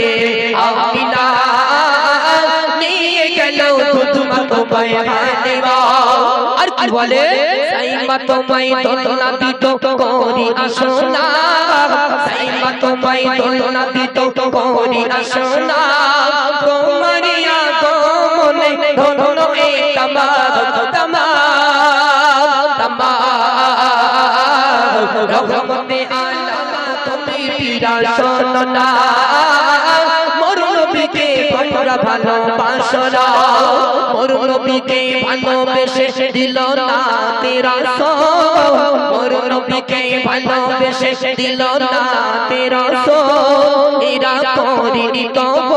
পেটে আমিনা। নিয়ে গেল দুধমা তোমায় হানিবা আর কি বলে? সাইমা তোমায় দোলনা দিত করি আসনা। সাইমা তোমায় দোলনা দিত তুমি দিল না তেরা সো নবীকে ভালোবেসে দিল না তেরা এরা করিনি তব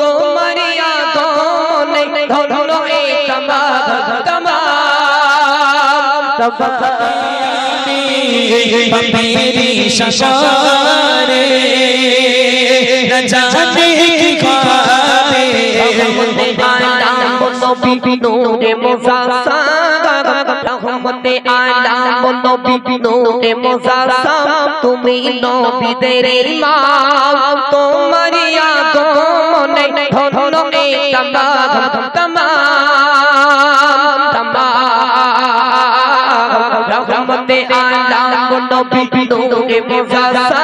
তোমারি আগমনে ধন্য এ তামা তামা मेरी शशारे न जाने की ख्वाबे রহমতে আলাম নবী নূরে মুজাসা রহমতে আলাম নবী নূরে মুজাসা তুমি নবীদের ইমাম তোমারি আগমনে ধন্য এ তামাম তামাম তামাম রহমতে আলাম নবী নূরে মুজাসা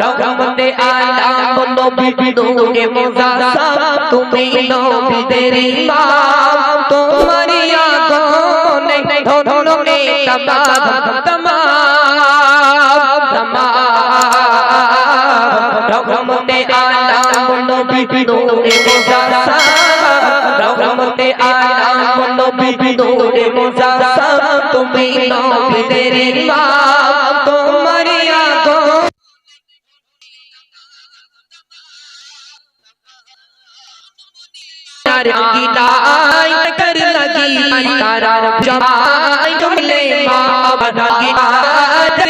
রহমতে আলাম নবী নূরে মুজাসা তুমি নবীদের ইমাম। তোমারি আগমনে ধন্য এ তামাম তামাম তামাম রহমতে আলাম নবী নূরে মুজাসা রহমতে আলাম নবী নূরে মুজাসা তুমি নবীদের ইমাম তোমারি আগমনে। তার গিলাই কর লাগি তারা জমাই জমলে বাবা গিলাই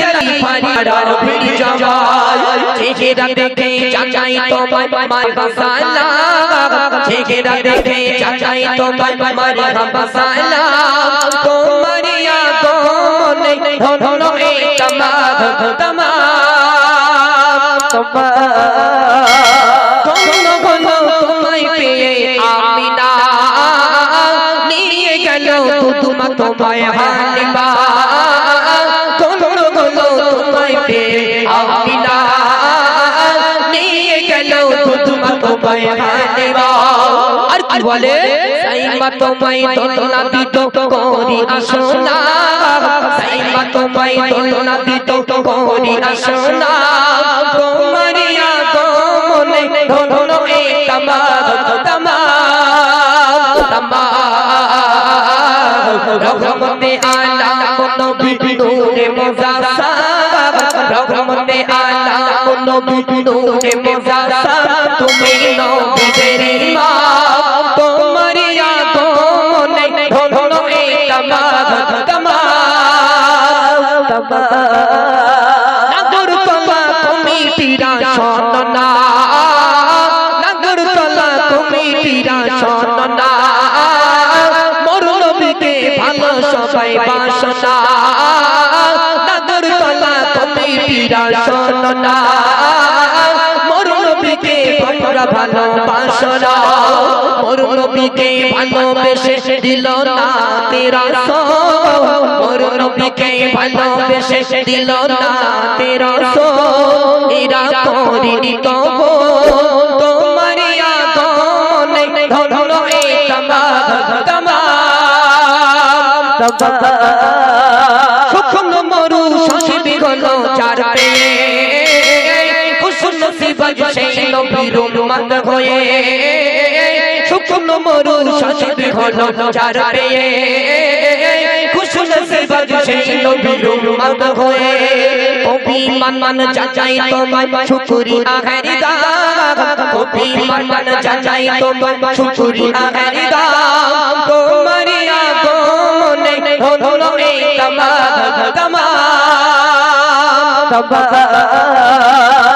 লাগি ফারিরা ভিড় জমাই। চেহারা দেখে চাচাই তোমায় মার বাসালা চেহারা দেখে চাচাই তোমায় মার বাসালা তোমারি ধন্য এ তামা তামা তামা ঘন ঘন তোমায় পেয়ে আমিনা নিয়ে গেল তুমা তোমায় হানিবা ঘন ঘন তোমায় পেয়ে আমিনা নিয়ে গেল তুমা তোমায় হানিবা আর কি বলে সাইমা তোমায় দোলনা দিত করি আসনা করি আসনা তোমারি আগমনে ধন্য এ তামা তামা তামা রহমতে আলাম নবী নূরে নূরে তুমি নবীদের কমিটিরা সননা মোর নবীকে তোমরা ভালো বাসনা। মোর নবীকে ভালোবেসে দিল না তেরা সো মোর নবীকে ভালোবেসে দিল না তেরা এরা করিনি তব তোমারি সুখন মরু শশী বিগল চার পেয়ে। কুসুম শিবজ সেই নবীর মত হয়ে। সুখন মরু শশী বিগল চার পেয়ে। কুসুম শিবজ সেই নবীর মত হয়ে। অভিমান মান যাচাই তোমায় শুকুরি আহারি দাম অভিমান মান যাচাই তোমায় শুকুরি আহারি তামা তামা তামা